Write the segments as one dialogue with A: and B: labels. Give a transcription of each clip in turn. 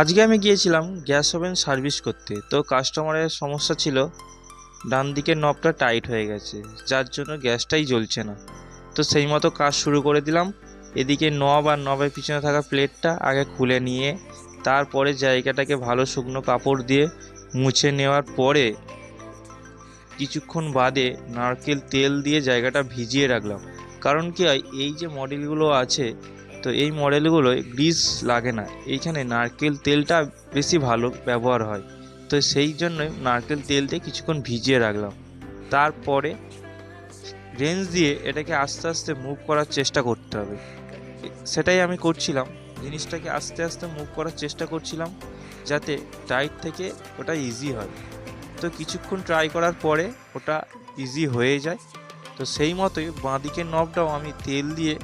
A: আজকে আমি গিয়েছিলাম গ্যাস ওভেন সার্ভিস করতে। তো কাস্টমারের সমস্যা ছিল, ডান দিকের নবটা টাইট হয়ে গেছে, যার জন্য গ্যাসটাই জ্বলছে না। তো সেই মতো কাজ শুরু করে দিলাম। এদিকে নব আর নবের পিছনে থাকা প্লেটটা আগে খুলে নিয়ে, তারপরে জায়গাটাকে ভালো শুকনো কাপড় দিয়ে মুছে নেওয়ার পরে কিছুক্ষণ বাদে নারকেল তেল দিয়ে জায়গাটা ভিজিয়ে রাখলাম। কারণ কি হয় এই যে মডেলগুলো আছে তো এই মডেলগুলোয় গ্রিস লাগে না। এইখানে নারকেল তেলটা বেশি ভালো ব্যবহার হয়। তো সেই জন্যই নারকেল তেল দিয়ে কিছুক্ষণ ভিজিয়ে রাখলাম। তারপরে রেঞ্জ দিয়ে এটাকে আস্তে আস্তে মুভ করার চেষ্টা করতে হবে। সেটাই আমি করছিলাম। জিনিসটাকে আস্তে আস্তে মুভ করার চেষ্টা করছিলাম যাতে টাইট থেকে ওটা ইজি হয়। তো কিছুক্ষণ ট্রাই করার পরে ওটা ইজি হয়ে যায়। তো সেই মতোই বাঁদিকের নবটাও আমি তেল দিয়ে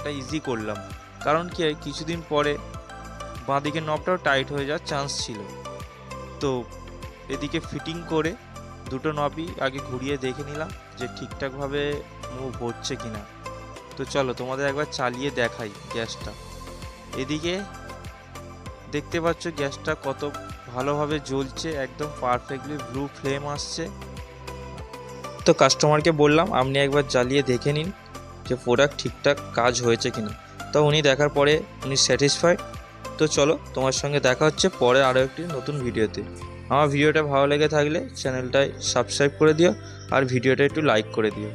A: এটা ইজি করলাম। কারণ কি কিছুদিন পরে বাঁদিকের নবটাও টাইট হয়ে যাওয়ার চান্স ছিল। তো এদিকে ফিটিং করে দুটো নবই আগে ঘুরিয়ে দেখে নিলাম যে ঠিকঠাকভাবে মুভ হচ্ছে কি না তো চলো, তোমাদের একবার চালিয়ে দেখাই গ্যাসটা। এদিকে দেখতে পাচ্ছ গ্যাসটা কত ভালোভাবে জ্বলছে, একদম পারফেক্টলি ব্লু ফ্লেম আসছে। তো কাস্টমারকে বললাম, আপনি একবার জ্বালিয়ে দেখে নিন। যে প্রোডাক্ট ঠিকঠাক কাজ হয়েছে কিনা। তো উনি দেখার পরে উনি স্যাটিসফাইড তো চলো, তোমার সঙ্গে দেখা হচ্ছে পরে আরও একটি নতুন ভিডিওতে। আমার ভিডিওটা ভালো লেগে থাকলে চ্যানেলটায় সাবস্ক্রাইব করে দিও আর ভিডিওটা একটু লাইক করে দিও।